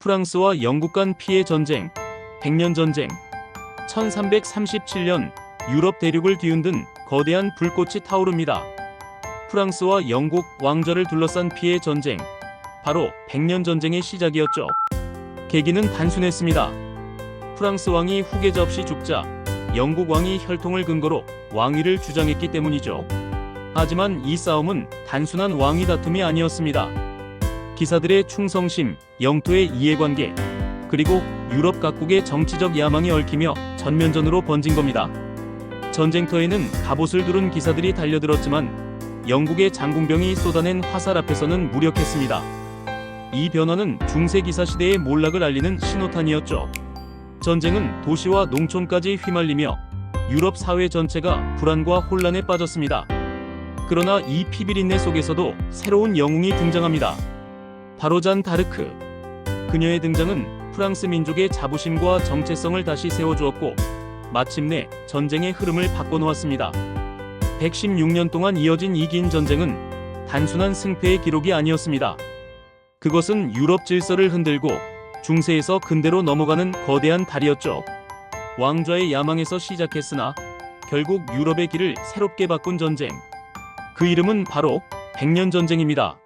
프랑스와 영국 간 피해 전쟁, 백년 전쟁, 1337년 유럽 대륙을 뒤흔든 거대한 불꽃이 타오릅니다. 프랑스와 영국 왕좌를 둘러싼 피해 전쟁, 바로 백년 전쟁의 시작이었죠. 계기는 단순했습니다. 프랑스 왕이 후계자 없이 죽자 영국 왕이 혈통을 근거로 왕위를 주장했기 때문이죠. 하지만 이 싸움은 단순한 왕위 다툼이 아니었습니다. 기사들의 충성심, 영토의 이해관계, 그리고 유럽 각국의 정치적 야망이 얽히며 전면전으로 번진 겁니다. 전쟁터에는 갑옷을 두른 기사들이 달려들었지만 영국의 장궁병이 쏟아낸 화살 앞에서는 무력했습니다. 이 변화는 중세 기사 시대의 몰락을 알리는 신호탄이었죠. 전쟁은 도시와 농촌까지 휘말리며 유럽 사회 전체가 불안과 혼란에 빠졌습니다. 그러나 이 피비린내 속에서도 새로운 영웅이 등장합니다. 바로 잔 다르크. 그녀의 등장은 프랑스 민족의 자부심과 정체성을 다시 세워주었고 마침내 전쟁의 흐름을 바꿔놓았습니다. 116년 동안 이어진 이 긴 전쟁은 단순한 승패의 기록이 아니었습니다. 그것은 유럽 질서를 흔들고 중세에서 근대로 넘어가는 거대한 달이었죠. 왕좌의 야망에서 시작했으나 결국 유럽의 길을 새롭게 바꾼 전쟁. 그 이름은 바로 백년 전쟁입니다.